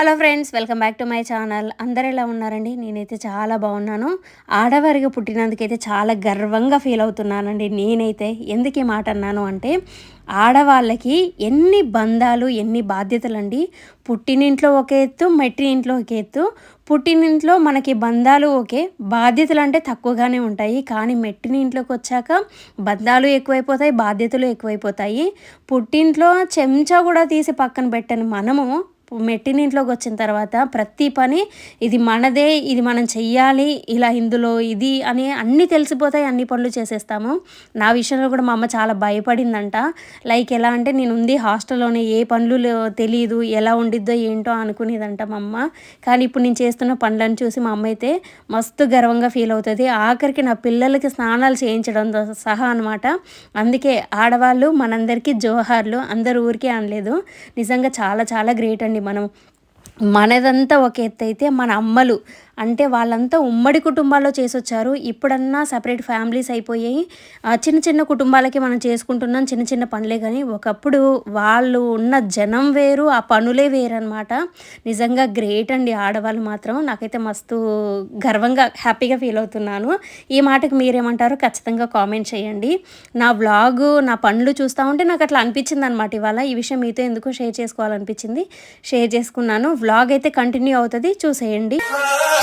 Hello friends welcome back to my channel. అందరు ఎలా ఉన్నారండి? నేనైతే చాలా బాగున్నాను. ఆడవారిగా పుట్టినందుకైతే చాలా గర్వంగా ఫీల్ అవుతున్నానండి నేనైతే. ఎందుకు ఈ మాట అన్నాను అంటే ఆడవాళ్ళకి ఎన్ని బంధాలు ఎన్ని బాధ్యతలు అండి పుట్టినింట్లో ఒక ఎత్తు మెట్టినింట్లో ఒక ఎత్తు. పుట్టినింట్లో మనకి బంధాలు ఓకే బాధ్యతలు అంటే తక్కువగానే ఉంటాయి. కానీ మెట్టినింట్లోకి వచ్చాక బంధాలు ఎక్కువైపోతాయి బాధ్యతలు ఎక్కువైపోతాయి. పుట్టింట్లో చెంచా కూడా తీసి పక్కన పెట్టని మనము మెట్టినింట్లోకి వచ్చిన తర్వాత ప్రతి పని ఇది మనదే ఇది మనం చెయ్యాలి ఇలా ఇందులో ఇది అని అన్నీ తెలిసిపోతాయి అన్ని పనులు చేసేస్తాము. నా విషయంలో కూడా మా అమ్మ చాలా భయపడిందంట. లైక్ ఎలా అంటే నేను ఉంది హాస్టల్లోనే ఏ పనులు తెలియదు ఎలా ఉండిద్దో ఏంటో అనుకునేదంట మా అమ్మ. కానీ ఇప్పుడు నేను చేస్తున్న పనులను చూసి మా అమ్మ అయితే మస్తు గర్వంగా ఫీల్ అవుతుంది. ఆఖరికి నా పిల్లలకి స్నానాలు చేయించడం సహా అనమాట అందుకే ఆడవాళ్ళు మనందరికీ జోహార్లు అందరు ఊరికే అనలేదు. నిజంగా చాలా చాలా గ్రేట్ అండి మనం మనదంతా ఒక ఎత్తు అయితే మన అమ్మలు అంటే వాళ్ళంతా ఉమ్మడి కుటుంబాల్లో చేసొచ్చారు. ఇప్పుడన్నా సపరేట్ ఫ్యామిలీస్ అయిపోయాయి చిన్న చిన్న కుటుంబాలకి మనం చేసుకుంటున్నాం చిన్న చిన్న పనులే కానీ ఒకప్పుడు వాళ్ళు ఉన్న జనం వేరు ఆ పనులే వేరు అనమాట నిజంగా గ్రేట్ అండి ఆడవాళ్ళు మాత్రం. నాకైతే మస్తు గర్వంగా హ్యాపీగా ఫీల్ అవుతున్నాను. ఈ మాటకు మీరేమంటారో ఖచ్చితంగా కామెంట్ చేయండి. నా వ్లాగు నా పనులు చూస్తూ ఉంటే నాకు అట్లా అనిపించింది అనమాట ఇవాళ. ఈ విషయం మీతో ఎందుకు షేర్ చేసుకోవాలనిపించింది. షేర్ చేసుకున్నాను. వ్లాగ్ అయితే కంటిన్యూ అవుతుంది. చూసేయండి.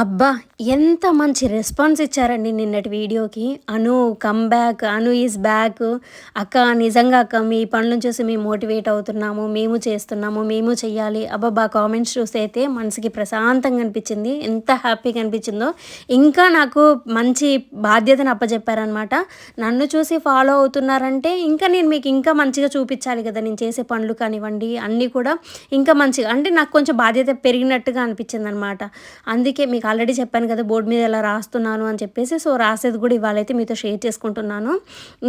అబ్బా ఎంత మంచి రెస్పాన్స్ ఇచ్చారండి నిన్నటి వీడియోకి. Anu come back Anu is back అక్క నిజంగా అక్క మీ పనులను చూసి మేము మోటివేట్ అవుతున్నాము మేము చేస్తున్నాము మేము చెయ్యాలి. అబ్బా కామెంట్స్ చూస్తే అయితే మనసుకి ప్రశాంతంగా అనిపించింది. ఎంత హ్యాపీగా అనిపించిందో. ఇంకా నాకు మంచి బాధ్యతను అప్పచెప్పారనమాట నన్ను చూసి ఫాలో అవుతున్నారంటే ఇంకా నేను మీకు ఇంకా మంచిగా చూపించాలి కదా. నేను చేసే పనులు కానివ్వండి అన్నీ కూడా ఇంకా మంచిగా అంటే నాకు కొంచెం బాధ్యత పెరిగినట్టుగా అనిపించింది అనమాట అందుకే మీకు ఆల్రెడీ చెప్పాను కదా బోర్డు మీద ఎలా రాస్తున్నాను అని చెప్పేసి సో రాసేది కూడా ఇవాళైతే మీతో షేర్ చేసుకుంటున్నాను.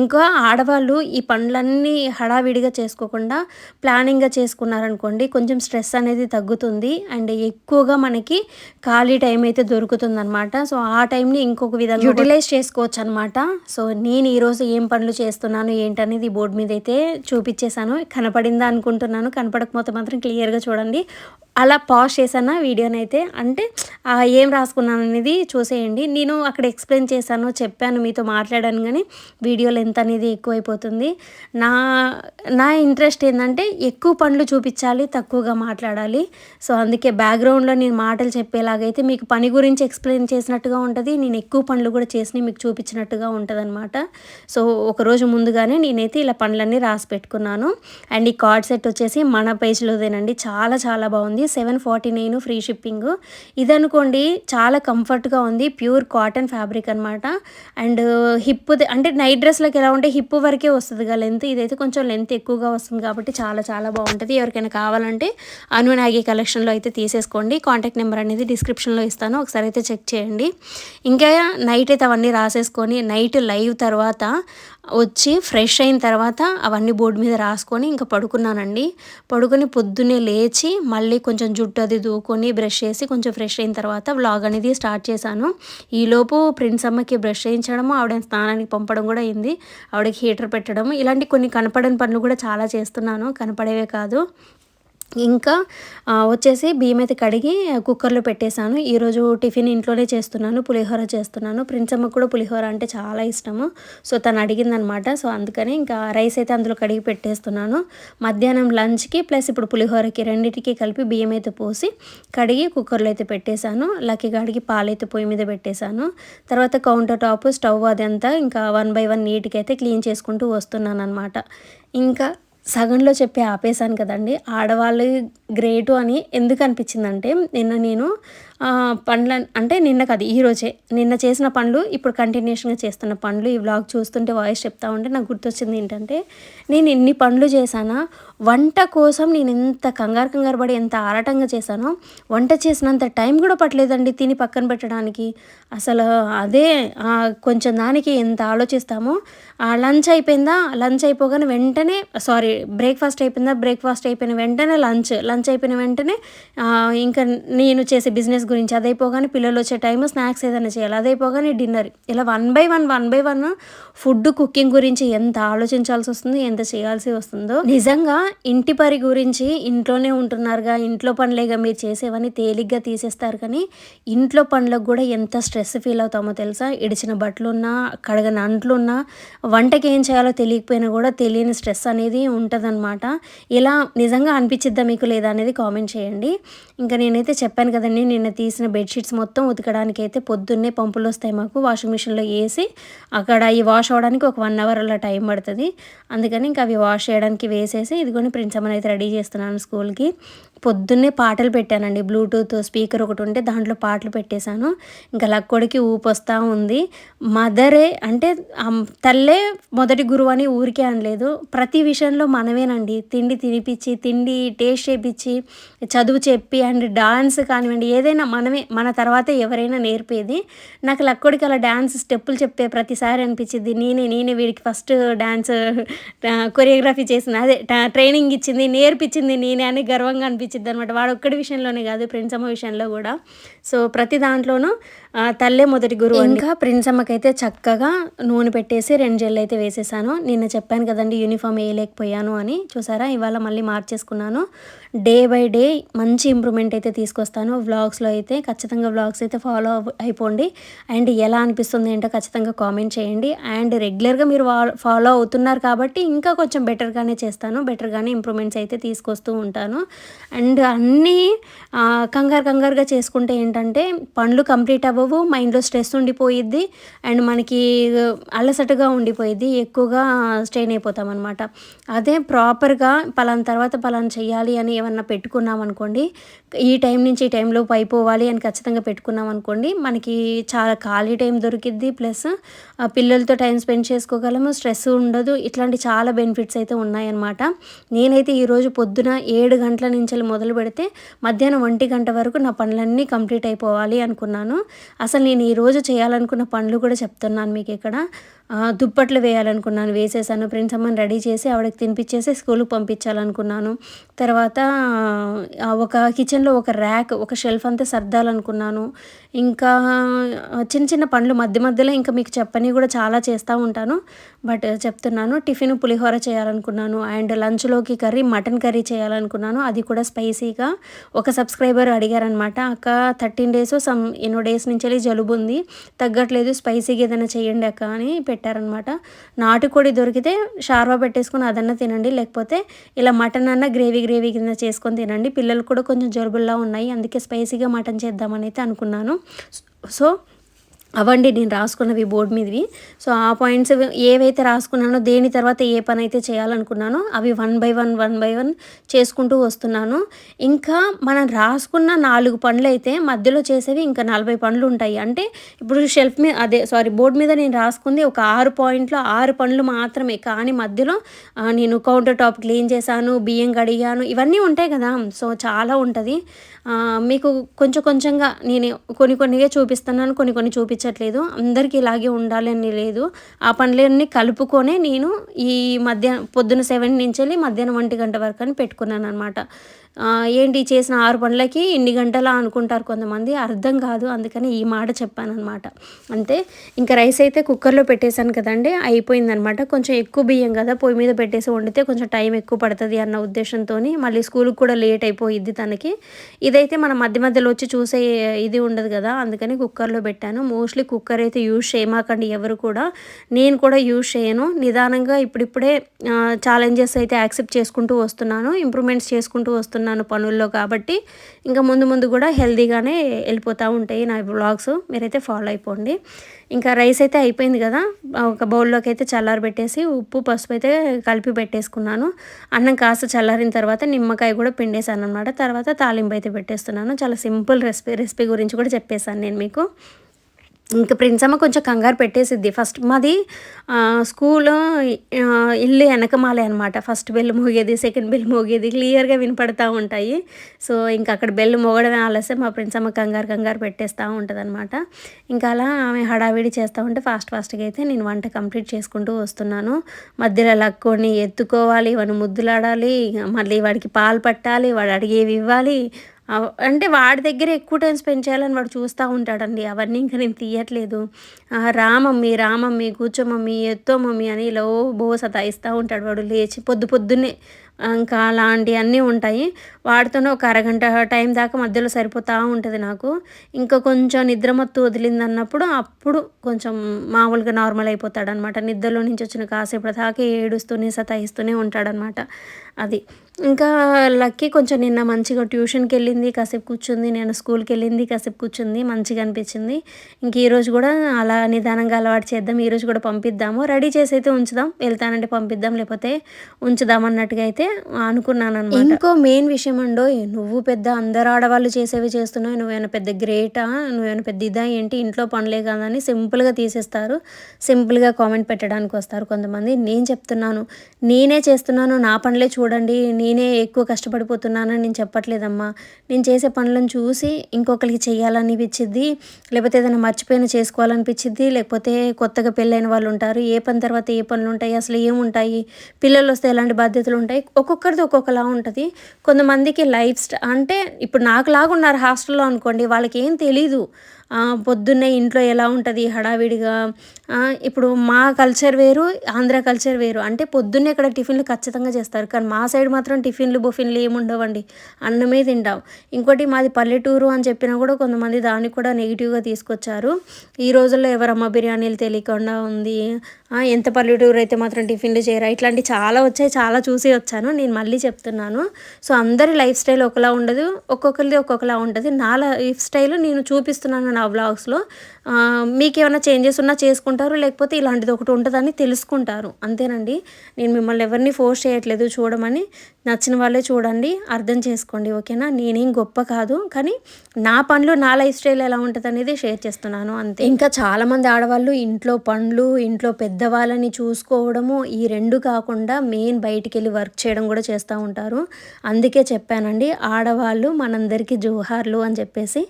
ఇంకా ఆడవాళ్ళు ఈ పనులన్నీ హడావిడిగా చేసుకోకుండా ప్లానింగ్గా చేసుకున్నారనుకోండి కొంచెం స్ట్రెస్ అనేది తగ్గుతుంది. అండ్ ఎక్కువగా మనకి ఖాళీ టైం అయితే దొరుకుతుంది అనమాట సో ఆ టైంని ఇంకొక విధంగా యూటిలైజ్ చేసుకోవచ్చు అనమాట సో నేను ఈరోజు ఏం పనులు చేస్తున్నాను ఏంటనేది బోర్డు మీద అయితే చూపించేశాను. కనపడిందా అనుకుంటున్నాను. కనపడకపోతే మాత్రం క్లియర్గా చూడండి. అలా పాజ్ చేశాను వీడియోని అయితే అంటే ఏం రాసుకున్నాను అనేది చూసేయండి. నేను అక్కడ ఎక్స్ప్లెయిన్ చేశాను చెప్పాను మీతో మాట్లాడాను కానీ వీడియో లెంత్ అనేది ఎక్కువైపోతుంది. నా నా ఇంట్రెస్ట్ ఏంటంటే ఎక్కువ పనులు చూపించాలి తక్కువగా మాట్లాడాలి. సో అందుకే బ్యాక్గ్రౌండ్లో నేను మాటలు చెప్పేలాగైతే మీకు పని గురించి ఎక్స్ప్లెయిన్ చేసినట్టుగా ఉంటుంది. నేను ఎక్కువ పనులు కూడా చేసినవి మీకు చూపించినట్టుగా ఉంటుంది అనమాట సో ఒకరోజు ముందుగానే నేనైతే ఇలా పనులన్నీ రాసి పెట్టుకున్నాను. అండ్ ఈ కార్డ్ సెట్ వచ్చేసి మన పేజ్లోదేనండి. చాలా చాలా బాగుంది. Seven forty nine free shipping. ఇదనుకోండి చాలా కంఫర్ట్గా ఉంది ప్యూర్ కాటన్ ఫ్యాబ్రిక్ అనమాట అండ్ హిప్ అంటే నైట్ డ్రెస్లకు ఎలా ఉంటే హిప్ వరకే వస్తుంది కదా లెంత్. ఇదైతే కొంచెం లెంత్ ఎక్కువగా వస్తుంది కాబట్టి చాలా చాలా బాగుంటుంది. ఎవరికైనా కావాలంటే నాగి కలెక్షన్లో అయితే తీసేసుకోండి. కాంటాక్ట్ నెంబర్ అనేది డిస్క్రిప్షన్లో ఇస్తాను. ఒకసారి అయితే చెక్ చేయండి. ఇంకా నైట్ అయితే అవన్నీ రాసేసుకొని నైట్ లైవ్ తర్వాత వచ్చి ఫ్రెష్ అయిన తర్వాత అవన్నీ బోర్డు మీద రాసుకొని ఇంకా పడుకున్నానండి. పడుకొని పొద్దున్నే లేచి మళ్ళీ కొంచెం జుట్టు అది దూకొని బ్రష్ చేసి కొంచెం ఫ్రెష్ అయిన తర్వాత వ్లాగ్ అనేది స్టార్ట్ చేశాను. ఈలోపు ప్రిన్స్ అమ్మకి బ్రష్ చేయించడము ఆవిడ స్నానానికి పంపడం కూడా అయింది. ఆవిడకి హీటర్ పెట్టడం ఇలాంటి కొన్ని కనపడని పనులు కూడా చాలా చేస్తున్నాను. కనపడేవే కాదు. ఇంకా వచ్చేసి బియ్యం అయితే కడిగి కుక్కర్లో పెట్టేశాను. ఈరోజు టిఫిన్ ఇంట్లోనే చేస్తున్నాను పులిహోర చేస్తున్నాను. ప్రిన్సమ్మ కూడా పులిహోర అంటే చాలా ఇష్టము. సో తను అడిగిందనమాట. సో అందుకని ఇంకా రైస్ అయితే అందులో కడిగి పెట్టేస్తున్నాను. మధ్యాహ్నం లంచ్కి ప్లస్ ఇప్పుడు పులిహోరకి రెండింటికి కలిపి బియ్యం అయితే పోసి కడిగి కుక్కర్లో అయితే పెట్టేశాను. లక్కీ గాడికి పాలైతే పొయ్యి మీద పెట్టేశాను. తర్వాత కౌంటర్ టాప్ స్టవ్ అదంతా ఇంకా వన్ బై వన్ నీట్గా అయితే క్లీన్ చేసుకుంటూ వస్తున్నాను అనమాట ఇంకా సగంలో చెప్పి ఆపేశాను కదండి. ఆడవాళ్ళు గ్రేటు అని ఎందుకు అనిపించిందంటే నిన్న నేను పండ్ల అంటే నిన్న కాదు ఈరోజే నిన్న చేసిన పనులు ఇప్పుడు కంటిన్యూషన్గా చేస్తున్న పనులు ఈ వ్లాగ్ చూస్తుంటే వాయిస్ చెప్తా ఉంటే నాకు గుర్తొచ్చింది ఏంటంటే నేను ఇన్ని పనులు చేశానా? వంట కోసం నేను ఎంత కంగారు కంగారు పడి ఎంత ఆరాటంగా చేశానో వంట చేసినంత టైం కూడా పట్టలేదండి తిని పక్కన పెట్టడానికి. అసలు అదే కొంచెం దానికి ఎంత ఆలోచిస్తామో లంచ్ అయిపోయిందా? లంచ్ అయిపోగానే వెంటనే సారీ బ్రేక్ఫాస్ట్ అయిపోయిందా? బ్రేక్ఫాస్ట్ అయిపోయిన వెంటనే లంచ్ లంచ్ అయిపోయిన వెంటనే ఇంకా నేను చేసే బిజినెస్ గురించి. అదైపోగానే పిల్లలు వచ్చే టైం స్నాక్స్ ఏదైనా చేయాలి. అదైపోగానే డిన్నర్ ఇలా one by one one by one food cooking గురించి ఎంత ఆలోచించాల్సి వస్తుంది ఎంత చేయాల్సి వస్తుందో. నిజంగా ఇంటి పరి గురించి ఇంట్లోనే ఉంటున్నారుగా. ఇంట్లో పనులేగా మీరు చేసేవని తేలిగ్గా తీసేస్తారు కానీ ఇంట్లో పనులకు కూడా ఎంత స్ట్రెస్ ఫీల్ అవుతామో తెలుసా? ఇడిచిన బట్టలున్నా కడగని అంట్లున్నా వంటకి ఏం చేయాలో తెలియకపోయినా కూడా తెలియని స్ట్రెస్ అనేది ఉంటుందన్నమాట. ఇలా నిజంగా అనిపించిద్దా మీకు లేదా అనేది కామెంట్ చేయండి. ఇంకా నేనైతే చెప్పాను కదండి నిన్న తీసిన బెడ్షీట్స్ మొత్తం ఉతకడానికి అయితే పొద్దున్నే పంపులు వస్తాయి మాకు. వాషింగ్ మిషన్లో వేసి అక్కడ అవి వాష్ అవ్వడానికి ఒక వన్ అవర్ అలా టైం పడుతుంది. అందుకని ఇంకా అవి వాష్ చేయడానికి వేసేసి ఇదిగోని ప్రిన్స్ అమ్మని అయితే రెడీ చేస్తున్నాను స్కూల్కి. పొద్దున్నే పాటలు పెట్టానండి. బ్లూటూత్ స్పీకర్ ఒకటి ఉంటే దాంట్లో పాటలు పెట్టేశాను. ఇంకా లక్కోడికి ఊపు వస్తూ ఉంది. మదరే అంటే తల్లే మొదటి గురువు అని ఊరికే అనలేదు. ప్రతి విషయంలో మనమేనండి. తిండి తినిపించి తిండి టేస్ట్ చేపించి చదువు చెప్పి అండ్ డాన్స్ కానివ్వండి ఏదైనా మనమే మన తర్వాతే ఎవరైనా నేర్పేది. నాకు లక్కోడికి అలా డ్యాన్స్ స్టెప్పులు చెప్పే ప్రతిసారి అనిపించింది. నేనే నేనే వీడికి ఫస్ట్ డ్యాన్స్ కొరియోగ్రఫీ చేసిన. అదే ట్రైనింగ్ ఇచ్చింది నేర్పించింది నేనే అని గర్వంగా అనిపించింది. అనిపించింది అనమాట వాడు ఒక్కడి విషయంలోనే కాదు ప్రిన్సమ్మ విషయంలో కూడా. సో ప్రతి దాంట్లోనూ తల్లే మొదటి గురువు ఇంకా ప్రిన్సమ్మకైతే చక్కగా నూనె పెట్టేసి రెండు జెల్లు అయితే వేసేసాను. నిన్న చెప్పాను కదండి యూనిఫామ్ వేయలేకపోయాను అని. చూసారా? ఇవాళ మళ్ళీ మార్చేసుకున్నాను. డే బై డే మంచి ఇంప్రూవ్మెంట్ అయితే తీసుకొస్తాను. వ్లాగ్స్లో అయితే ఖచ్చితంగా వ్లాగ్స్ అయితే ఫాలో అయిపోండి. అండ్ ఎలా అనిపిస్తుంది ఏంటో ఖచ్చితంగా కామెంట్ చేయండి. అండ్ రెగ్యులర్గా మీరు ఫాలో అవుతున్నారు కాబట్టి ఇంకా కొంచెం బెటర్గానే చేస్తాను. బెటర్గానే ఇంప్రూవ్మెంట్స్ అయితే తీసుకొస్తూ ఉంటాను. అండ్ అన్నీ కంగారు కంగారుగా చేసుకుంటే ఏంటంటే పనులు కంప్లీట్ అవ్వవు మైండ్లో స్ట్రెస్ ఉండిపోయిద్ది అండ్ మనకి అలసటగా ఉండిపోయిద్ది ఎక్కువగా స్ట్రెయిన్ అయిపోతాం అనమాట అదే ప్రాపర్గా పలాన తర్వాత పలాన చేయాలి అని ఏమన్నా పెట్టుకున్నాం అనుకోండి ఈ టైం నుంచి ఈ టైంలో అయిపోవాలి అని ఖచ్చితంగా పెట్టుకున్నాం అనుకోండి మనకి చాలా ఖాళీ టైం దొరికిద్ది ప్లస్ పిల్లలతో టైం స్పెండ్ చేసుకోగలము స్ట్రెస్ ఉండదు ఇట్లాంటి చాలా బెనిఫిట్స్ అయితే ఉన్నాయన్నమాట. నేనైతే ఈరోజు పొద్దున ఏడు గంటల నుంచి మొదలు పెడితే మధ్యాహ్నం ఒంటి గంట వరకు నా పనులన్నీ కంప్లీట్ అయిపోవాలి అనుకున్నాను. అసలు నేను ఈరోజు చేయాలనుకున్న పనులు కూడా చెప్తున్నాను మీకు ఇక్కడ. దుప్పట్లు వేయాలనుకున్నాను వేసేసాను. ఫ్రెండ్స్ అమ్మని రెడీ చేసి ఆవిడకి తినిపించేసి స్కూల్కి పంపించాలనుకున్నాను. తర్వాత ఒక కిచెన్లో ఒక ర్యాక్ ఒక షెల్ఫ్ అంతా సర్దాలనుకున్నాను. ఇంకా చిన్న చిన్న పండ్లు మధ్య మధ్యలో ఇంకా మీకు చెప్పని కూడా చాలా చేస్తూ ఉంటాను. బట్ చెప్తున్నాను టిఫిన్ పులిహోర చేయాలనుకున్నాను. అండ్ లంచ్లోకి కర్రీ మటన్ కర్రీ చేయాలనుకున్నాను. అది కూడా స్పైసీగా ఒక సబ్స్క్రైబర్ అడిగారనమాట అక్క థర్టీన్ డేస్ సమ్ ఎన్నో డేస్ నుంచి వెళ్ళి జలుబు ఉంది. తగ్గట్లేదు స్పైసీగా ఏదైనా చేయండి అక్క అని పెట్టారనమాట నాటుకోడి దొరికితే షార్వా పెట్టేసుకుని అదన్నా తినండి. లేకపోతే ఇలా మటన్ అన్న గ్రేవీ గ్రేవీ కింద చేసుకొని తినండి. పిల్లలు కూడా కొంచెం జలుబుల్లా ఉన్నాయి. అందుకే స్పైసీగా మటన్ చేద్దామని అయితే అనుకున్నాను. సో అవండి నేను రాసుకున్నవి బోర్డు మీదవి. సో ఆ పాయింట్స్ ఏవైతే రాసుకున్నానో దేని తర్వాత ఏ పని అయితే చేయాలనుకున్నానో అవి one by one one by one చేసుకుంటూ వస్తున్నాను. ఇంకా మనం రాసుకున్న నాలుగు పనులు అయితే మధ్యలో చేసేవి ఇంకా నలభై పనులు ఉంటాయి. అంటే ఇప్పుడు షెల్ఫ్ మీద అదే సారీ బోర్డు మీద నేను రాసుకుంది ఒక ఆరు పాయింట్లో ఆరు పనులు మాత్రమే. కానీ మధ్యలో నేను కౌంటర్ టాప్ క్లీన్ చేశాను బియ్యం కడిగాను ఇవన్నీ ఉంటాయి కదా. సో చాలా ఉంటుంది. మీకు కొంచెం కొంచెంగా నేను కొన్ని కొన్నిగా చూపిస్తున్నాను కొన్ని కొన్ని అనిపించట్లేదు. అందరికీ ఇలాగే ఉండాలని లేదు. ఆ పనులన్నీ కలుపుకొనే నేను ఈ మధ్య పొద్దున సెవెన్ నుంచి వెళ్ళి మధ్యాహ్నం ఒంటి గంట వరకు అని పెట్టుకున్నాను అనమాట ఏంటి చేసిన ఆరు పనులకి ఇన్ని గంటలా అనుకుంటారు కొంతమంది అర్థం కాదు. అందుకని ఈ మాట చెప్పాను అనమాట అంతే ఇంకా రైస్ అయితే కుక్కర్లో పెట్టేశాను కదండి అయిపోయిందనమాట కొంచెం ఎక్కువ బియ్యం కదా పొయ్యి మీద పెట్టేసి వండితే కొంచెం టైం ఎక్కువ పడుతుంది అన్న ఉద్దేశంతో మళ్ళీ స్కూల్కి కూడా లేట్ అయిపోయిద్ది తనకి. ఇదైతే మన మధ్య మధ్యలో వచ్చి చూసే ఇది ఉండదు కదా అందుకని కుక్కర్లో పెట్టాను. మోస్ట్లీ కుక్కర్ అయితే యూజ్ చేయమాకండి ఎవరు కూడా. నేను కూడా యూజ్ చేయను. నిదానంగా ఇప్పుడిప్పుడే ఛాలెంజెస్ అయితే యాక్సెప్ట్ చేసుకుంటూ వస్తున్నాను ఇంప్రూవ్మెంట్స్ చేసుకుంటూ వస్తున్నాను. ఉన్నాను పనుల్లో కాబట్టి ఇంకా ముందు ముందు కూడా హెల్దీగానే వెళ్ళిపోతూ ఉంటాయి నా బ్లాగ్స్ మీరైతే ఫాలో అయిపోండి. ఇంకా రైస్ అయితే అయిపోయింది కదా ఒక బౌల్లోకి అయితే చల్లారి పెట్టేసి ఉప్పు పసుపు అయితే కలిపి పెట్టేసుకున్నాను. అన్నం కాస్త చల్లారిన తర్వాత నిమ్మకాయ కూడా పిండేశాను అనమాట తర్వాత తాలింపు అయితే పెట్టేస్తున్నాను. చాలా సింపుల్ రెసిపీ రెసిపీ గురించి కూడా చెప్పేశాను నేను మీకు. ఇంకా ప్రిన్సమ్మ కొంచెం కంగారు పెట్టేసిద్ది. ఫస్ట్ మాది స్కూల్ ఇల్లు వెనకమాలే అనమాట ఫస్ట్ బెల్ మోగేది సెకండ్ బెల్ మోగేది క్లియర్గా వినపడతా ఉంటాయి. సో ఇంకా అక్కడ బెల్ మోగడమే ఆలస్యం. మా ప్రిన్సమ్మ కంగారు కంగారు పెట్టేస్తూ ఉంటుంది అనమాట ఇంకా అలా ఆమె హడావిడి చేస్తూ ఉంటే ఫాస్ట్ ఫాస్ట్గా అయితే నేను వంట కంప్లీట్ చేసుకుంటూ వస్తున్నాను. మధ్యలో లక్కొని ఎత్తుకోవాలి వాడిని ముద్దులాడాలి మళ్ళీ వాడికి పాలు పట్టాలి వాడు అడిగేవి ఇవ్వాలి అంటే వాడి దగ్గర ఎక్కువ టైం స్పెండ్ చేయాలని వాడు చూస్తూ ఉంటాడండి. అవన్నీ ఇంకా నేను తీయట్లేదు. రామమ్మీ రామమ్మీ కూర్చోమమ్మీ రా ఎత్తో మమ్మీ అని ఇలా ఓ బో సతాయిస్తూ ఉంటాడు వాడు. లేచి పొద్దు పొద్దున్నే ఇంకా అలాంటివన్నీ ఉంటాయి. వాడితోనే ఒక అరగంట టైం దాకా మధ్యలో సరిపోతూ ఉంటుంది నాకు. ఇంకా కొంచెం నిద్రమత్తు వదిలింది అన్నప్పుడు అప్పుడు కొంచెం మామూలుగా నార్మల్ అయిపోతాడనమాట నిద్రలో నుంచి వచ్చిన కాసేపు దాకా ఏడుస్తూనే సతాయిస్తూనే ఉంటాడనమాట అది. ఇంకా లక్కీ కొంచెం నిన్న మంచిగా ట్యూషన్కి వెళ్ళింది కాసేపు కూర్చుంది నేను స్కూల్కి వెళ్ళింది కాసేపు కూర్చుంది మంచిగా అనిపించింది. ఇంక ఈరోజు కూడా అలా నిదానంగా అలవాటు చేద్దాం ఈరోజు కూడా పంపిద్దాము. రెడీ చేసి అయితే ఉంచుదాం వెళ్తానంటే పంపిద్దాం లేకపోతే ఉంచుదాం అన్నట్టుగా అయితే అనుకున్నాను అనమాట ఇంకో మెయిన్ విషయం అండో నువ్వు పెద్ద అందరు ఆడవాళ్ళు చేసేవి చేస్తున్నావు నువ్వేమైనా పెద్ద గ్రేటా నువ్వేమైనా పెద్ద ఇదా ఏంటి ఇంట్లో పనులే కదా అని సింపుల్గా తీసేస్తారు. సింపుల్గా కామెంట్ పెట్టడానికి వస్తారు కొంతమంది. నేను చెప్తున్నాను నేనే చేస్తున్నాను నా పనులే చూడండి నేనే ఎక్కువ కష్టపడిపోతున్నానని నేను చెప్పట్లేదమ్మా. నేను చేసే పనులను చూసి ఇంకొకరికి చేయాలనిపించింది లేకపోతే ఏదైనా మర్చిపోయిన చేసుకోవాలనిపించింది లేకపోతే కొత్తగా పెళ్ళైన వాళ్ళు ఉంటారు ఏ పని తర్వాత ఏ పనులు ఉంటాయి అసలు ఏముంటాయి పిల్లలు వస్తే ఎలాంటి బాధ్యతలు ఉంటాయి ఒక్కొక్కరిది ఒక్కొక్కలా ఉంటుంది. కొంతమందికి లైఫ్ స్టా అంటే ఇప్పుడు నాకు లాగా ఉన్నారు హాస్టల్లో అనుకోండి వాళ్ళకి ఏం తెలీదు. పొద్దున్నే ఇంట్లో ఎలా ఉంటుంది హడావిడిగా? ఇప్పుడు మా కల్చర్ వేరు ఆంధ్ర కల్చర్ వేరు. అంటే పొద్దున్నే ఇక్కడ టిఫిన్లు ఖచ్చితంగా చేస్తారు. కానీ మా సైడ్ మాత్రం టిఫిన్లు బొఫిన్లు ఏమి ఉండవండి అన్నమే తింటాం. ఇంకోటి మాది పల్లెటూరు అని చెప్పినా కూడా కొంతమంది దానికి కూడా నెగిటివ్గా తీసుకొచ్చారు. ఈ రోజుల్లో ఎవరమ్మ బిర్యానీలు తెలియకుండా ఉంది. ఎంత పల్లెటూరు అయితే మాత్రం టిఫిన్లు చేయరా? ఇట్లాంటి చాలా వచ్చాయి. చాలా చూసి వచ్చాను. నేను మళ్ళీ చెప్తున్నాను. సో అందరి లైఫ్ స్టైల్ ఒకలా ఉండదు. ఒక్కొక్కరిది ఒక్కొక్కలా ఉంటుంది. నా లైఫ్ స్టైల్ నేను చూపిస్తున్నాను. నా బ్లాగ్స్లో మీకు ఏమైనా చేంజెస్ ఉన్నా చేసుకుంటారు లేకపోతే ఇలాంటిది ఒకటి ఉంటుందని తెలుసుకుంటారు. అంతేనండి. నేను మిమ్మల్ని ఎవరిని ఫోర్స్ చేయట్లేదు చూడమని. నచ్చిన వాళ్ళే చూడండి అర్థం చేసుకోండి ఓకేనా? నేనేం గొప్ప కాదు కానీ నా పనులు నా లైఫ్ స్టైల్ ఎలా ఉంటుంది అనేది షేర్ చేస్తున్నాను అంతే. ఇంకా చాలామంది ఆడవాళ్ళు ఇంట్లో పనులు ఇంట్లో పెద్దవాళ్ళని చూసుకోవడము ఈ రెండు కాకుండా మెయిన్ బయటికి వెళ్ళి వర్క్ చేయడం కూడా చేస్తూ ఉంటారు. అందుకే చెప్పానండి ఆడవాళ్ళు మనందరికీ జోహార్లు అని చెప్పేసి.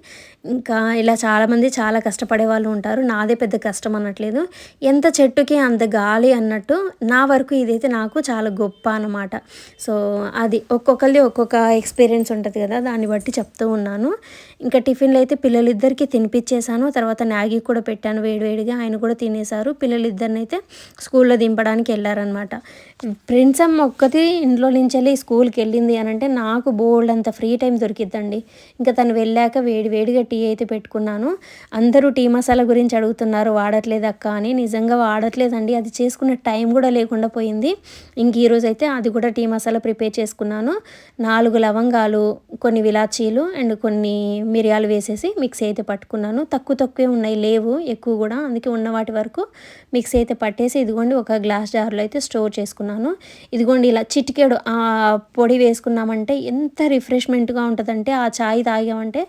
ఇంకా ఇలా చాలా చాలామంది చాలా కష్టపడే వాళ్ళు ఉంటారు. నాదే పెద్ద కష్టం అనట్లేదు. ఎంత చెట్టుకి అంత గాలి అన్నట్టు నా వరకు ఇదైతే నాకు చాలా గొప్ప అన్నమాట. సో అది ఒక్కొక్కరిది ఒక్కొక్క ఎక్స్పీరియన్స్ ఉంటుంది కదా దాన్ని బట్టి చెప్తూ ఉన్నాను. ఇంకా టిఫిన్లు అయితే పిల్లలిద్దరికి తినిపించేశాను తర్వాత మ్యాగీ కూడా పెట్టాను వేడివేడిగా. ఆయన కూడా తినేశారు పిల్లలిద్దరిని అయితే స్కూల్లో దింపడానికి వెళ్ళారనమాట ప్రిన్సమ్ ఒక్కటి ఇంట్లో నుంచి వెళ్ళి స్కూల్కి వెళ్ళింది అని అంటే నాకు బోల్డ్ అంత ఫ్రీ టైం దొరికిద్దండి. ఇంకా తను వెళ్ళాక వేడి వేడిగా టీ అయితే పెట్టుకున్నాను. అందరూ టీ మసాలా గురించి అడుగుతున్నారు వాడట్లేదు అక్క అని. నిజంగా వాడట్లేదండి. అది చేసుకునే టైం కూడా లేకుండా పోయింది. ఇంక ఈరోజు అయితే అది కూడా టీ మసాలా ప్రిపేర్ చేసుకున్నాను. నాలుగు లవంగాలు కొన్ని విలాచీలు అండ్ కొన్ని మిరియాలు వేసేసి మిక్సీ అయితే పట్టుకున్నాను. తక్కువ తక్కువే ఉన్నాయి లేవు ఎక్కువ కూడా. అందుకే ఉన్న వాటి వరకు మిక్సీ అయితే పట్టేసి ఇదిగోండి ఒక గ్లాస్ జార్లో అయితే స్టోర్ చేసుకున్నాను. ఇదిగోండి ఇలా చిటికేడు ఆ పొడి వేసుకున్నామంటే ఎంత రిఫ్రెష్మెంట్గా ఉంటుందంటే ఆ చాయ్ తాగామంటే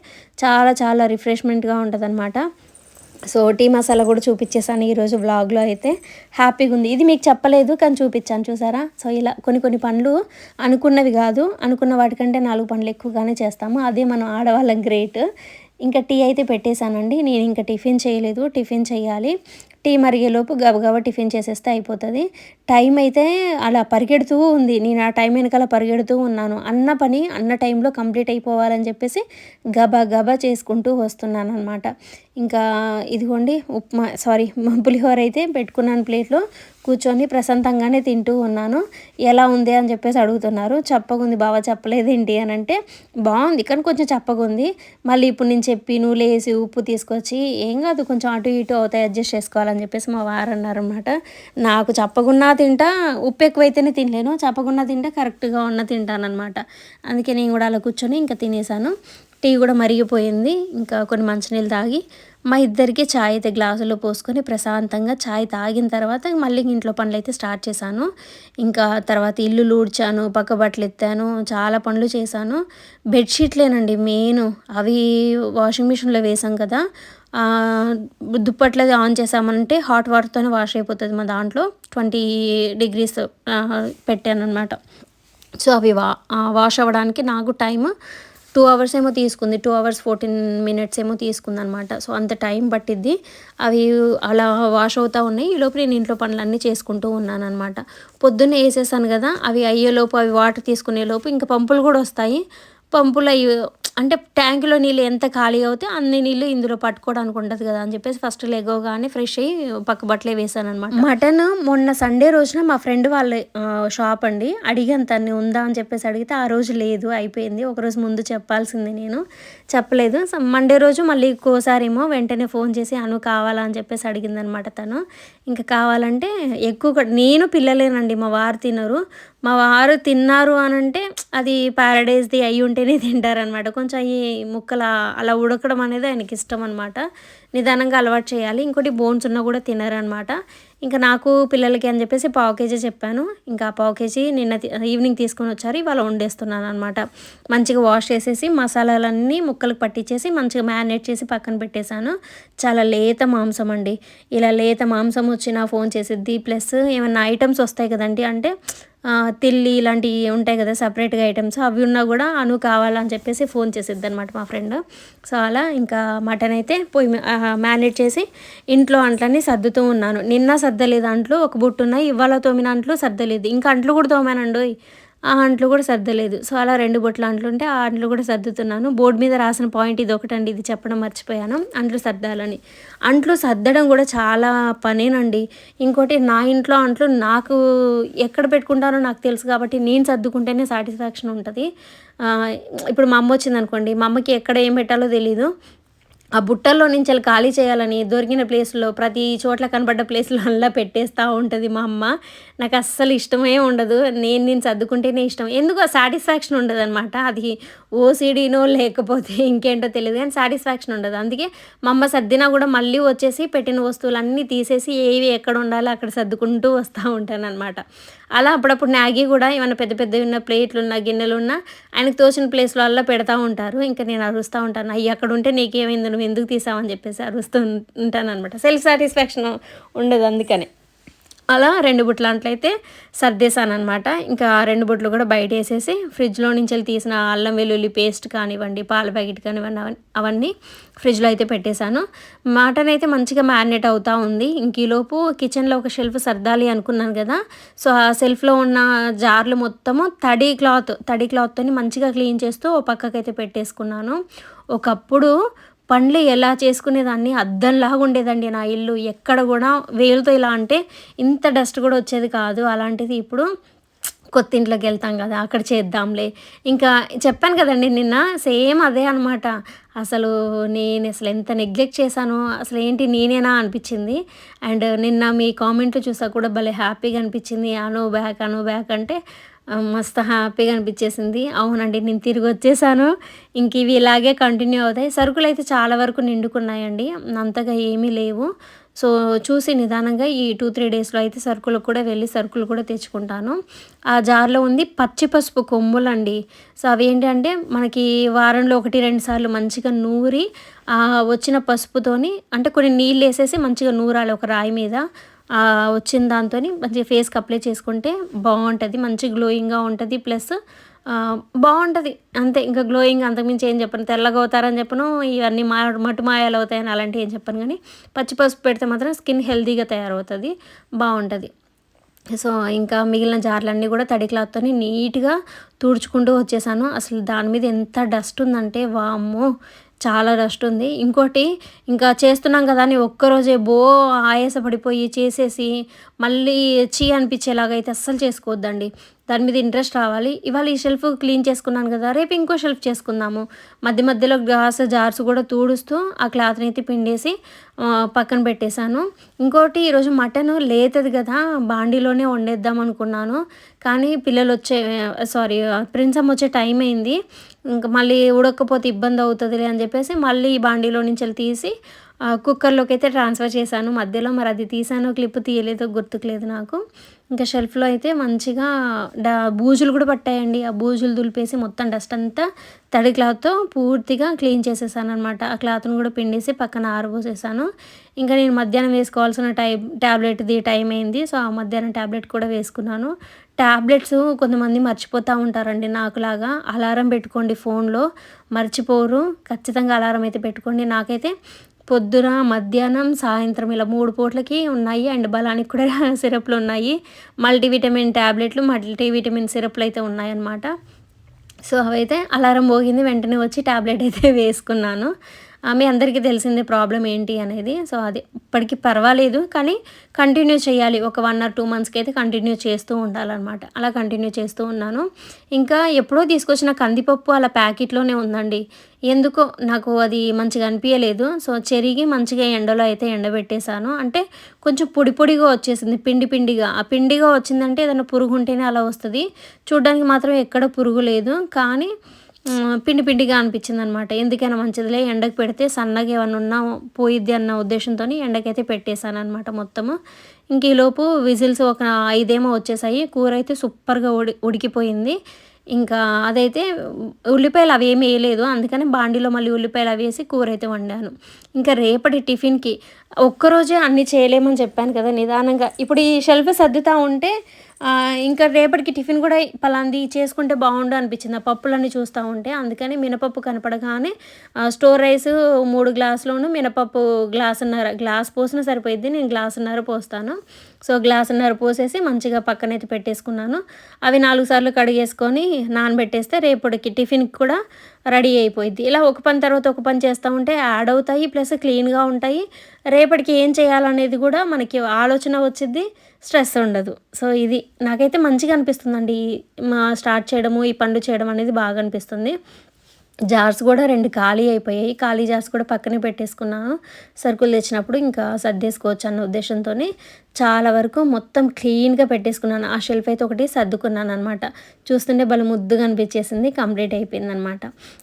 చాలా చాలా రిఫ్రెష్మెంట్గా ఉంటుంది సో టీ మసాలా కూడా చూపించేసాను ఈరోజు వ్లాగ్లో అయితే. హ్యాపీగా ఉంది. ఇది మీకు చెప్పలేదు కానీ చూపించాను చూసారా? సో ఇలా కొన్ని కొన్ని పనులు అనుకున్నవి కాదు. అనుకున్న వాటికంటే నాలుగు పనులు ఎక్కువగానే చేస్తాము. అదే మనం ఆడవాళ్ళం గ్రేట్. ఇంకా టీ అయితే పెట్టేశానండి. నేను ఇంకా టిఫిన్ చేయలేదు. టిఫిన్ చేయాలి. టీ మరిగేలోపు గబగబా టిఫిన్ చేసేస్తే అయిపోతుంది. టైం అయితే అలా పరిగెడుతూ ఉంది. నేను ఆ టైం వెనకాల పరిగెడుతూ ఉన్నాను. అన్న పని అన్న టైంలో కంప్లీట్ అయిపోవాలని చెప్పేసి గబా గబా చేసుకుంటూ వస్తున్నాను అనమాట ఇంకా ఇదిగోండి ఉప్మా సారీ పులిహోర అయితే పెట్టుకున్నాను ప్లేట్లో. కూర్చొని ప్రశాంతంగానే తింటూ ఉన్నాను. ఎలా ఉంది అని చెప్పేసి అడుగుతున్నారు. చప్పగుంది బాగా చెప్పలేదు ఏంటి అని అంటే బాగుంది కానీ కొంచెం చప్పగుంది. మళ్ళీ ఇప్పుడు నేను చెప్పి నువ్వు లేసి ఉప్పు తీసుకొచ్చి ఏం కాదు కొంచెం అటు ఇటు అవుతాయి అడ్జస్ట్ చేసుకోవాలని చెప్పేసి మా వారు అన్నారనమాట నాకు చప్పగున్నా తింటా ఉప్పు ఎక్కువైతేనే తినలేను చెప్పకుండా తింటే కరెక్ట్గా ఉన్న తింటానమాట అందుకే నేను కూడా అలా కూర్చొని ఇంకా తినేసాను. టీ కూడా మరిగిపోయింది. ఇంకా కొన్ని మంచినీళ్ళు తాగి మా ఇద్దరికి చాయ్ అయితే గ్లాసులో పోసుకొని ప్రశాంతంగా చాయ్ తాగిన తర్వాత మళ్ళీ ఇంట్లో పనులు అయితే స్టార్ట్ చేశాను. ఇంకా తర్వాత ఇల్లు లూడ్చాను పక్క బట్టలు ఎత్తాను చాలా పనులు చేశాను. బెడ్షీట్లేనండి మెయిన్. అవి వాషింగ్ మిషన్లో వేసాం కదా. దుప్పట్లది ఆన్ చేసామంటే హాట్ వాటర్తోనే వాష్ అయిపోతుంది మా దాంట్లో. ట్వంటీ డిగ్రీస్ పెట్టాను అనమాట సో అవి వా వాష్ అవ్వడానికి నాకు టైం టూ అవర్స్ ఏమో తీసుకుంది టూ అవర్స్ ఫోర్టీన్ మినిట్స్ ఏమో తీసుకుంది అనమాట సో అంత టైం పట్టిద్ది. అవి అలా వాష్ అవుతూ ఉన్నాయి. ఈ లోపు నేను ఇంట్లో పనులన్నీ చేసుకుంటూ ఉన్నాను అనమాట పొద్దున్నే వేసేసాను కదా అవి అయ్యేలోపు అవి వాటర్ తీసుకునే లోపు ఇంకా పంపులు కూడా వస్తాయి. పంపులు అవి అంటే ట్యాంకులో నీళ్ళు ఎంత ఖాళీ అవుతే అన్ని నీళ్ళు ఇందులో పట్టుకోవడానికి ఉండదు కదా అని చెప్పేసి ఫస్ట్ లెగోగానే ఫ్రెష్ అయ్యి పక్క బట్టలే వేసాను అనమాట మటన్ మొన్న సండే రోజున మా ఫ్రెండ్ వాళ్ళ షాప్ అండి అడిగాను తన్ని ఉందా అని చెప్పేసి అడిగితే ఆ రోజు లేదు అయిపోయింది. ఒకరోజు ముందు చెప్పాల్సింది నేను. చెప్పలేదు. మండే రోజు మళ్ళీ ఇంకోసారి ఏమో వెంటనే ఫోన్ చేసి అను కావాలా అని చెప్పేసి అడిగిందనమాట తను. ఇంకా కావాలంటే ఎక్కువ నేను పిల్లలేనండి మా వారు తినరు. మా వారు తిన్నారు అని అంటే అది ప్యారడైజ్ది అయి ఉంటేనే తింటారనమాట. కొంచెం అవి ముక్కల అలా ఉడకడం అనేది ఆయనకి ఇష్టం అనమాట నిదానంగా అలవాటు చేయాలి. ఇంకోటి బోన్స్ ఉన్నా కూడా తినరనమాట. ఇంకా నాకు పిల్లలకి అని చెప్పేసి పావు కేజీ చెప్పాను. ఇంకా పావు కేజీ నిన్న ఈవినింగ్ తీసుకొని వచ్చారు. ఇవాళ వండేస్తున్నాను అనమాట మంచిగా వాష్ చేసేసి మసాలాలన్నీ ముక్కలకు పట్టించేసి మంచిగా మ్యారినేట్ చేసి పక్కన పెట్టేశాను. చాలా లేత మాంసం అండి. ఇలా లేత మాంసం వచ్చినా ఫోన్ చేసిద్ది. ప్లస్ ఏమైనా ఐటమ్స్ వస్తాయి కదండి. అంటే తిల్లి ఇలాంటివి ఉంటాయి కదా సపరేట్గా ఐటమ్స్. అవి ఉన్నా కూడా అను కావాలని చెప్పేసి ఫోన్ చేసిద్ది అనమాట మా ఫ్రెండ్. సో అలా ఇంకా మటన్ అయితే పోయి మ్యారినేట్ చేసి ఇంట్లో అంట్లన్నీ సర్దుతూ ఉన్నాను. నిన్న సర్దలేదు అంట్లు ఒక బుట్టు ఉన్నాయి ఇవాళ తోమిన అంట్లు సర్దలేదు. ఇంకా అంట్లు కూడా తోమానండు ఆ అంట్లు కూడా సర్దలేదు. సో అలా రెండు బొట్ల అంట్లు ఉంటే ఆ అంట్లు కూడా సర్దుతున్నాను. బోర్డు మీద రాసిన పాయింట్ ఇది ఒకటండి ఇది చెప్పడం మర్చిపోయాను. అంట్లు సర్దాలని. అంట్లు సర్దడం కూడా చాలా పనేనండి. ఇంకోటి నా ఇంట్లో అంట్లు నాకు ఎక్కడ పెట్టుకుంటానో నాకు తెలుసు కాబట్టి నేను సర్దుకుంటేనే సాటిస్ఫాక్షన్ ఉంటుంది. ఇప్పుడు మా అమ్మ వచ్చింది అనుకోండి మా అమ్మకి ఎక్కడ ఏం పెట్టాలో తెలీదు. ఆ బుట్టల్లో నుంచి అలా ఖాళీ చేయాలని దొరికిన ప్లేస్లో ప్రతి చోట్ల కనబడ్డ ప్లేస్లో అలా పెట్టేస్తూ ఉంటుంది మా అమ్మ. నాకు అస్సలు ఇష్టమే ఉండదు. నేను నేను సర్దుకుంటేనే ఇష్టం. ఎందుకు సాటిస్ఫాక్షన్ ఉండదు అనమాట అది ఓసీడీనో లేకపోతే ఇంకేంటో తెలియదు కానీ సాటిస్ఫాక్షన్ ఉండదు. అందుకే మా అమ్మ సర్దినా కూడా మళ్ళీ వచ్చేసి పెట్టిన వస్తువులన్నీ తీసేసి ఏవి ఎక్కడ ఉండాలో అక్కడ సర్దుకుంటూ వస్తూ ఉంటాను అనమాట అలా అప్పుడప్పుడు నాగి కూడా ఏమైనా పెద్ద పెద్దవి ఉన్న ప్లేట్లు ఉన్న గిన్నెలు ఉన్న ఆయనకు తోచిన ప్లేస్లో అలా పెడతా ఉంటారు. ఇంకా నేను అరుస్తూ ఉంటాను. అయ్యి అక్కడ ఉంటే నీకేమైంది? నువ్వు ఎందుకు తీసావని చెప్పేసి అరుస్తూ ఉంటాను అనమాట సెల్ఫ్ సాటిస్ఫాక్షన్ ఉండదు అందుకనే. అలా రెండు బుట్లు అయితే సర్దేశాను అనమాట ఇంకా రెండు బుట్లు కూడా బయట వేసేసి ఫ్రిడ్జ్లో నుంచి వెళ్ళి తీసిన అల్లం వెల్లుల్లి పేస్ట్ కానివ్వండి పాల ప్యాకెట్ కానివ్వండి అవన్నీ ఫ్రిడ్జ్లో అయితే పెట్టేశాను. మటన్ అయితే మంచిగా మ్యారినేట్ అవుతూ ఉంది. ఇంకీలోపు కిచెన్లో ఒక షెల్ఫ్ సర్దాలి అనుకున్నాను కదా. సో ఆ సెల్ఫ్లో ఉన్న జార్లు మొత్తము తడి క్లాత్ తడి క్లాత్తో మంచిగా క్లీన్ చేస్తూ ఓ పక్కకైతే పెట్టేసుకున్నాను. ఒకప్పుడు పండ్లు ఎలా చేసుకునేదాన్ని అద్దంలాగా ఉండేదండి నా ఇల్లు. ఎక్కడ కూడా వేలుతో ఇలా అంటే ఇంత డస్ట్ కూడా వచ్చేది కాదు. అలాంటిది ఇప్పుడు కొత్త ఇంట్లోకి వెళ్తాం కదా అక్కడ చేద్దాంలే. ఇంకా చెప్పాను కదండి నిన్న సేమ్ అదే అనమాట అసలు నేను అసలు ఎంత నెగ్లెక్ట్ చేశానో అసలు ఏంటి నేనేనా అనిపించింది. అండ్ నిన్న మీ కామెంట్లు చూసా కూడా భలే హ్యాపీగా అనిపించింది. అనో బ్యాక్ అనో బ్యాక్ అంటే మస్తు హ్యాపీగా అనిపించేసింది. అవునండి నేను తిరిగి వచ్చేసాను. ఇంక ఇవి ఇలాగే కంటిన్యూ అవుతాయి. సరుకులు అయితే చాలా వరకు నిండుకున్నాయండి. అంతగా ఏమీ లేవు. సో చూసి నిదానంగా ఈ టూ త్రీ డేస్లో అయితే సరుకులకు కూడా వెళ్ళి సరుకులు కూడా తెచ్చుకుంటాను. ఆ జార్లో ఉంది పచ్చి పసుపు కొమ్ములండి. సో అవి ఏంటంటే మనకి వారంలో ఒకటి రెండు సార్లు మంచిగా నూరి వచ్చిన పసుపుతోని అంటే కొన్ని నీళ్ళు వేసేసి మంచిగా నూరాలి ఒక రాయి మీద. వచ్చిన దాంతో మంచిగా ఫేస్కి అప్లై చేసుకుంటే బాగుంటుంది మంచి గ్లోయింగ్గా ఉంటుంది. ప్లస్ బాగుంటుంది. అంతే ఇంకా గ్లోయింగ్ అంతకుమించి ఏం చెప్పను. తెల్లగా అవుతారని చెప్పను. ఇవన్నీ మా మటు మాయాలు అవుతాయని అలాంటివి ఏం చెప్పను కానీ పచ్చి పసుపు పెడితే మాత్రం స్కిన్ హెల్తీగా తయారవుతుంది. బాగుంటుంది. సో ఇంకా మిగిలిన జార్లన్నీ కూడా తడి క్లాత్తో నీట్గా తుడుచుకుంటూ వచ్చేసాను. అసలు దాని మీద ఎంత డస్ట్ ఉందంటే వామ్మో చాలా డస్ట్ ఉంది. ఇంకోటి ఇంకా చేస్తున్నాం కదా అని ఒక్కరోజే బో ఆయాస పడిపోయి చేసేసి మళ్ళీ చీ అనిపించేలాగా అయితే అస్సలు చేసుకోవద్దండి. దాని మీద ఇంట్రెస్ట్ రావాలి. ఇవాళ ఈ షెల్ఫ్ క్లీన్ చేసుకున్నాను కదా రేపు ఇంకో షెల్ఫ్ చేసుకుందాము. మధ్య మధ్యలో గ్లాస్ జార్స్ కూడా తూడుస్తూ ఆ క్లాత్ని అయితే పిండేసి పక్కన పెట్టేశాను. ఇంకోటి ఈరోజు మటన్ లేతది కదా బాండీలోనే వండేద్దాం అనుకున్నాను. కానీ పిల్లలు వచ్చే సారీ ప్రిన్సమ్ వచ్చే టైం అయింది. ఇంకా మళ్ళీ ఉడకపోతే ఇబ్బంది అవుతుందిలే అని చెప్పేసి మళ్ళీ ఈ బాండీలో నుంచి తీసి కుక్కర్లోకి అయితే ట్రాన్స్ఫర్ చేశాను. మధ్యలో మరి అది తీసాను క్లిప్ తీయలేదో గుర్తుకులేదు నాకు. ఇంకా షెల్ఫ్లో అయితే మంచిగా డా బూజులు కూడా పట్టాయండి. ఆ బూజులు దులిపేసి మొత్తం డస్ట్ అంతా తడి క్లాత్తో పూర్తిగా క్లీన్ చేసేసాను అనమాట ఆ క్లాత్ను కూడా పిండేసి పక్కన ఆరబోసేసాను. ఇంకా నేను మధ్యాహ్నం వేసుకోవాల్సిన టై ట్యాబ్లెట్ది టైం అయింది. సో ఆ మధ్యాహ్నం ట్యాబ్లెట్ కూడా వేసుకున్నాను. ట్యాబ్లెట్స్ కొంతమంది మర్చిపోతూ ఉంటారండి నాకులాగా. అలారం పెట్టుకోండి ఫోన్లో. మర్చిపోరు. ఖచ్చితంగా అలారం అయితే పెట్టుకోండి. నాకైతే పొద్దున మధ్యాహ్నం సాయంత్రం ఇలా మూడు పూట్లకి ఉన్నాయి. అండ్ బలానికి కూడా సిరప్లు ఉన్నాయి. మల్టీవిటమిన్ ట్యాబ్లెట్లు మల్టీవిటమిన్ సిరప్లు అయితే ఉన్నాయన్నమాట. సో అవైతే అలారం మోగింది వెంటనే వచ్చి ట్యాబ్లెట్ అయితే వేసుకున్నాను. మీ అందరికీ తెలిసిందే ప్రాబ్లం ఏంటి అనేది. సో అది ఇప్పటికి పర్వాలేదు కానీ కంటిన్యూ చేయాలి. ఒక వన్ ఆర్ టూ మంత్స్కి అయితే కంటిన్యూ చేస్తూ ఉండాలన్నమాట. అలా కంటిన్యూ చేస్తూ ఉన్నాను. ఇంకా ఎప్పుడో తీసుకొచ్చిన కందిపప్పు అలా ప్యాకెట్లోనే ఉందండి. ఎందుకో నాకు అది మంచిగా అనిపించలేదు సో చెరిగి మంచిగా ఎండలో అయితే ఎండబెట్టేశాను. అంటే కొంచెం పొడి పొడిగా వచ్చేసింది పిండి పిండిగా. ఆ పిండిగా వచ్చిందంటే ఏదైనా పురుగు ఉంటేనే అలా వస్తుంది. చూడడానికి మాత్రం ఎక్కడ పురుగు లేదు. కానీ పిండి పిండిగా అనిపించింది అనమాట ఎందుకైనా మంచిదిలే ఎండకు పెడితే సన్నగా ఏమన్నా ఉన్నా పోయిద్ది అన్న ఉద్దేశంతో ఎండకైతే పెట్టేశాను అనమాట మొత్తము. ఇంక ఈలోపు విజిల్స్ ఒక ఐదేమో వచ్చేసాయి. కూర అయితే సూపర్గా ఉడి ఉడికిపోయింది. ఇంకా అదైతే ఉల్లిపాయలు అవి ఏమి వేయలేదు. అందుకని బాండీలో మళ్ళీ ఉల్లిపాయలు అవి వేసి కూర అయితే వండాను. ఇంకా రేపటి టిఫిన్కి ఒక్కరోజే అన్నీ చేయలేమని చెప్పాను కదా నిదానంగా. ఇప్పుడు ఈ షెల్ఫ్ సర్దుతా ఉంటే ఇంకా రేపటికి టిఫిన్ కూడా పలాంది చేసుకుంటే బాగుండు అనిపించింది. ఆ పప్పులన్నీ చూస్తూ ఉంటే అందుకని మినపప్పు కనపడగానే స్టోర్ రైస్ మూడు గ్లాసులోను మినపప్పు గ్లాసున్నర గ్లాస్ పోసినా సరిపోయింది నేను గ్లాసున్నర పోస్తాను. సో గ్లాసున్నర పోసేసి మంచిగా పక్కనైతే పెట్టేసుకున్నాను. అవి నాలుగు సార్లు కడిగేసుకొని నానబెట్టేస్తే రేపటికి టిఫిన్కి కూడా రెడీ అయిపోయింది ఇలా ఒక పని తర్వాత ఒక పని చేస్తూ ఉంటే యాడ్ అవుతాయి ప్లస్ క్లీన్గా ఉంటాయి. రేపటికి ఏం చేయాలనేది కూడా మనకి ఆలోచన వచ్చింది స్ట్రెస్ ఉండదు. సో ఇది నాకైతే మంచిగా అనిపిస్తుందండి. మా స్టార్ట్ చేయడము ఈ పండు చేయడం అనేది బాగా అనిపిస్తుంది. జార్స్ కూడా రెండు ఖాళీ అయిపోయాయి. ఖాళీ జార్స్ కూడా పక్కనే పెట్టేసుకున్నాను సరుకులు తెచ్చినప్పుడు ఇంకా సర్దేసుకోవచ్చు అన్న ఉద్దేశంతో చాలా వరకు మొత్తం క్లీన్గా పెట్టేసుకున్నాను. ఆ షెల్ఫ్ అయితే ఒకటి సర్దుకున్నాను అనమాట చూస్తుంటే భలే ముద్దుగా అనిపించేసింది కంప్లీట్ అయిపోయింది అనమాట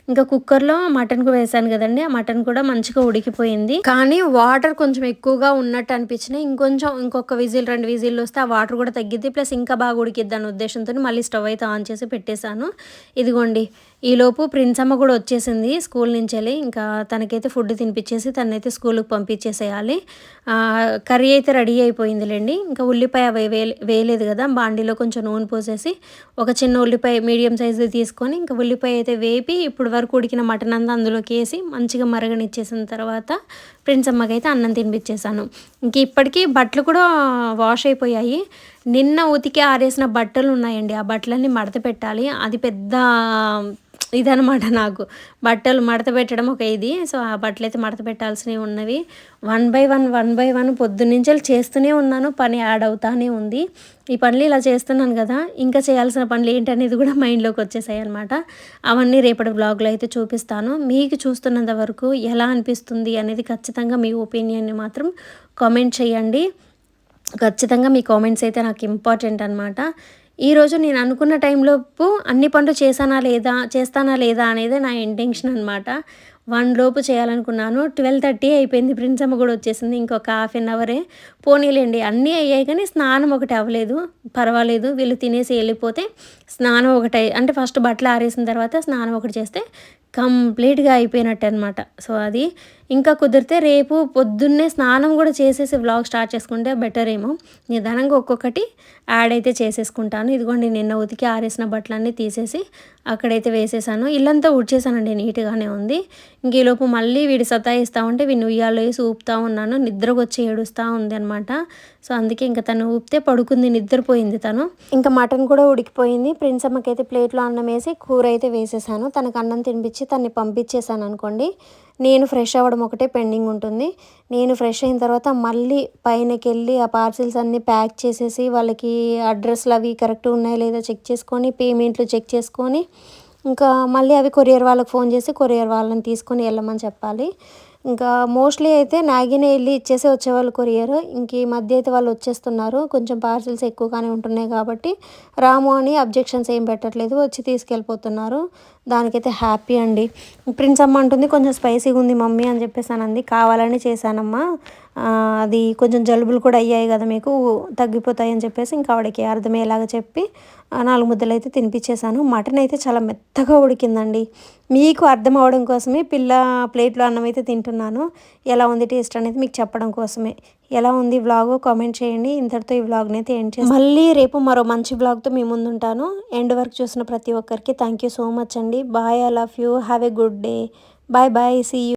ఇంకా కుక్కర్లో మటన్ కూడా వేసాను కదండి ఆ మటన్ కూడా మంచిగా ఉడికిపోయింది. కానీ వాటర్ కొంచెం ఎక్కువగా ఉన్నట్టు అనిపించినాయి. ఇంకొంచెం ఇంకొక విజిల్ రెండు విజిల్లు వస్తే ఆ వాటర్ కూడా తగ్గిద్ది. ప్లస్ ఇంకా బాగా ఉడికిద్ది అనే ఉద్దేశంతో మళ్ళీ స్టవ్ అయితే ఆన్ చేసి పెట్టేశాను. ఇదిగోండి ఈలోపు ప్రిన్సమ్మ కూడా వచ్చేసింది స్కూల్ నుంచి వెళ్ళి. ఇంకా తనకైతే ఫుడ్ తినిపించేసి తనైతే స్కూల్కి పంపించేసేయాలి. కర్రీ అయితే రెడీ అయిపోయింది. అయిపోయిందిలేండి ఇంకా ఉల్లిపాయ అవి వేయలేదు కదా బాండీలో కొంచెం నూనె పోసేసి ఒక చిన్న ఉల్లిపాయ మీడియం సైజు తీసుకొని ఇంకా ఉల్లిపాయ అయితే వేపి ఇప్పుడు వరకు ఉడికిన మటన్ అంతా అందులోకి వేసి మంచిగా మరగనిచ్చేసిన తర్వాత ఫ్రెండ్స్ అమ్మకైతే అన్నం తినిపించేశాను ఇంక ఇప్పటికీ బట్టలు కూడా వాష్ అయిపోయాయి. నిన్న ఉతికి ఆరేసిన బట్టలు ఉన్నాయండి. ఆ బట్టలన్నీ మడత పెట్టాలి. అది పెద్ద ఇదనమాట నాకు. బట్టలు మడత పెట్టడం ఒక ఇది. సో ఆ బట్టలు అయితే మడత పెట్టాల్సినవి ఉన్నవి. One by one one by one పొద్దున్నుంచి చేస్తూనే ఉన్నాను. పని యాడ్ అవుతానే ఉంది. ఈ పనులు ఇలా చేస్తున్నాను కదా. ఇంకా చేయాల్సిన పనులు ఏంటనేది కూడా మైండ్లోకి వచ్చేసాయి అనమాట అవన్నీ రేపటి బ్లాగ్లో అయితే చూపిస్తాను. మీకు చూస్తున్నంత వరకు ఎలా అనిపిస్తుంది అనేది ఖచ్చితంగా మీ ఒపీనియన్ని మాత్రం కామెంట్ చేయండి. ఖచ్చితంగా మీ కామెంట్స్ అయితే నాకు ఇంపార్టెంట్ అనమాట ఈరోజు నేను అనుకున్న టైంలోపు అన్ని పనులు చేశానా లేదా చేస్తానా లేదా అనేది నా ఇంటెన్షన్ అనమాట వన్ లోపు చేయాలనుకున్నాను. ట్వెల్వ్ థర్టీ అయిపోయింది. ప్రిన్స్ అమ్మ కూడా వచ్చేసింది. ఇంకొక హాఫ్ అన్ అవరే. పోనీలేండి. అన్నీ అయ్యాయి కానీ స్నానం ఒకటి అవ్వలేదు. పర్వాలేదు. వీళ్ళు తినేసి వెళ్ళిపోతే స్నానం ఒకటి అంటే ఫస్ట్ బట్టలు ఆరేసిన తర్వాత స్నానం ఒకటి చేస్తే కంప్లీట్గా అయిపోయినట్టు అనమాట సో అది ఇంకా కుదిరితే రేపు పొద్దున్నే స్నానం కూడా చేసేసి వ్లాగ్ స్టార్ట్ చేసుకుంటే బెటర్ ఏమో నిదానంగా ఒక్కొక్కటి యాడ్ అయితే చేసేసుకుంటాను. ఇదిగోండి నిన్న ఉతికి ఆరేసిన బట్టలన్నీ తీసేసి అక్కడైతే వేసేసాను. ఇల్లంతా ఉడిచేసానండి నీట్గానే ఉంది. ఇంక ఈలోపు మళ్ళీ వీడి సతాయిస్తూ ఉంటే వీడిని ఉయ్యాలో వేసి ఊపుతూ ఉన్నాను. నిద్రకు వచ్చి ఏడుస్తూ ఉంది అనమాట సో అందుకే ఇంకా తను ఊపితే పడుకుంది నిద్రపోయింది తను. ఇంకా మటన్ కూడా ఉడికిపోయింది. ప్రిన్స్ అమ్మకైతే ప్లేట్లో అన్నం వేసి కూర అయితే వేసేసాను. తనకు అన్నం తినిపించి తన్ని పంపించేసాను అనుకోండి నేను ఫ్రెష్ అవ్వడం ఒకటే పెండింగ్ ఉంటుంది. నేను ఫ్రెష్ అయిన తర్వాత మళ్ళీ పైనకి వెళ్ళి ఆ పార్సిల్స్ అన్నీ ప్యాక్ చేసేసి వాళ్ళకి అడ్రస్లు అవి కరెక్ట్ ఉన్నాయా లేదా చెక్ చేసుకొని పేమెంట్లు చెక్ చేసుకొని ఇంకా మళ్ళీ అవి కొరియర్ వాళ్ళకి ఫోన్ చేసి కొరియర్ వాళ్ళని తీసుకొని వెళ్ళమని చెప్పాలి. ఇంకా మోస్ట్లీ అయితే నాగినే వెళ్ళి ఇచ్చేసే వచ్చేవాళ్ళు కొరియర్. ఇంక ఈ మధ్య అయితే వాళ్ళు వచ్చేస్తున్నారు. కొంచెం పార్సిల్స్ ఎక్కువగానే ఉంటున్నాయి కాబట్టి రాము అని అబ్జెక్షన్స్ ఏం పెట్టట్లేదు. వచ్చి తీసుకెళ్ళిపోతున్నారు. దానికైతే హ్యాపీ అండి. ప్రిన్స్ అమ్మ అంటుంది కొంచెం స్పైసీగా ఉంది మమ్మీ అని చెప్పేసి అంది. కావాలని చేశానమ్మా. అది కొంచెం జలుబులు కూడా అయ్యాయి కదా మీకు తగ్గిపోతాయి అని చెప్పేసి ఇంకా ఆవిడకి అర్థమయ్యేలాగా చెప్పి నాలుగు ముద్దలు అయితే తినిపించేశాను. మటన్ అయితే చాలా మెత్తగా ఉడికిందండి. మీకు అర్థం అవడం కోసమే పిల్ల ప్లేట్లో అన్నం అయితే తింటున్నాను ఎలా ఉంది టేస్ట్ అనేది మీకు చెప్పడం కోసమే. ఎలా ఉంది వ్లాగ్? కామెంట్ చేయండి. ఇంతటితో ఈ వ్లాగ్ని అయితే ఎండ్ చేసి మళ్ళీ రేపు మరో మంచి వ్లాగ్తో మీ ముందుంటాను. ఎండ్ వరకు చూసిన ప్రతి ఒక్కరికి థ్యాంక్ యూ సో మచ్ అండి. Bye I love you. Have a good day. Bye bye. See you